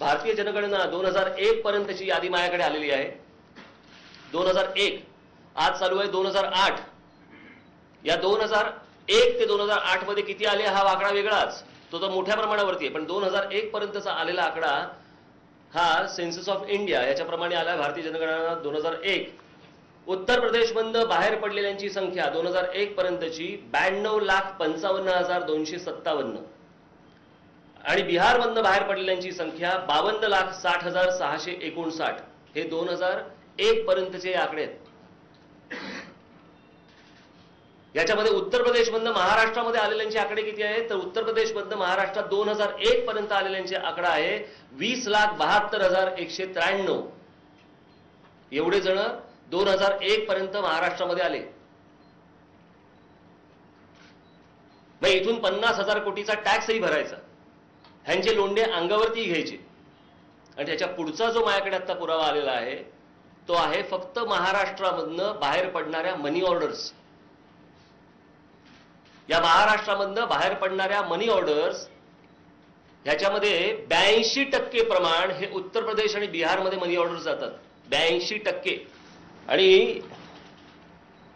भारतीय जनगणना दोन हजार एक पर्यंतची यादी माझ्याकडे आलेली आहे. दोन हजार एक आज चालू आहे दोन हजार आठ. या दोन हजार एक ते दोन हजार आठमध्ये किती आले हा आकडा वेगळाच. तो तर मोठ्या प्रमाणावरती आहे पण दोन हजार एक पर्यंतचा आलेला आकडा हा सेन्सस ऑफ इंडिया याच्याप्रमाणे आला भारतीय जनगणना दोन हजार एक. उत्तर प्रदेश बंद बाहेर पडलेल्यांची संख्या दोन हजार एक पर्यंतची ब्याण्णव लाख पंचावन्न हजार दोनशे सत्तावन्न. आणि बिहारमधनं बाहेर पडलेल्यांची संख्या बावन्न लाख साठ हजार सहाशे एकोणसाठ. हे दोन हजार एक पर्यंतचे आकडे आहेत. याच्यामध्ये उत्तर प्रदेशमधनं महाराष्ट्रामध्ये आलेल्यांचे आकडे किती आहेत? तर उत्तर प्रदेशमधनं महाराष्ट्रात दोन हजार एक पर्यंत आलेल्यांचे आकडा आहे वीस लाख बहात्तर हजार एकशे त्र्याण्णव. एवढे जण दोन हजार एक पर्यंत महाराष्ट्रामध्ये आले. मग इथून पन्नास हजार कोटीचा टॅक्सही भरायचा. ह्यांचे लोंडे अंगावरती घ्यायचे. आणि त्याच्या पुढचा जो माझ्याकडे आता पुरावा आलेला आहे तो आहे फक्त महाराष्ट्रामधनं बाहेर पडणाऱ्या मनी ऑर्डर्स या महाराष्ट्रामधनं बाहेर पडणाऱ्या मनी ऑर्डर्स ह्याच्यामध्ये ब्याऐंशी टक्के प्रमाण हे उत्तर प्रदेश आणि बिहारमध्ये मनी ऑर्डर्स जातात. ब्याऐंशी टक्के. आणि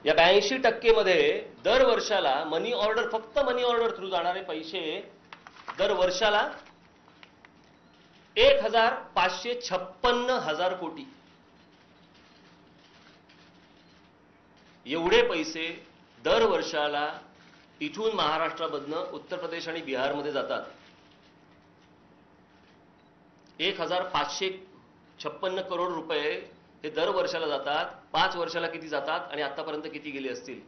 या ब्याऐंशी टक्केमध्ये दर वर्षाला मनी ऑर्डर फक्त मनी ऑर्डर थ्रू जाणारे पैसे दर वर्षाला एक हजार पाचशे छप्पन्न हजार कोटी. एवढे पैसे दर वर्षाला इथून महाराष्ट्रामधनं उत्तर प्रदेश आणि बिहारमध्ये जातात. एक हजार पाचशे छप्पन्न करोड रुपये हे दर वर्षाला जातात. पाच वर्षाला किती जातात आणि आतापर्यंत किती गेले असतील?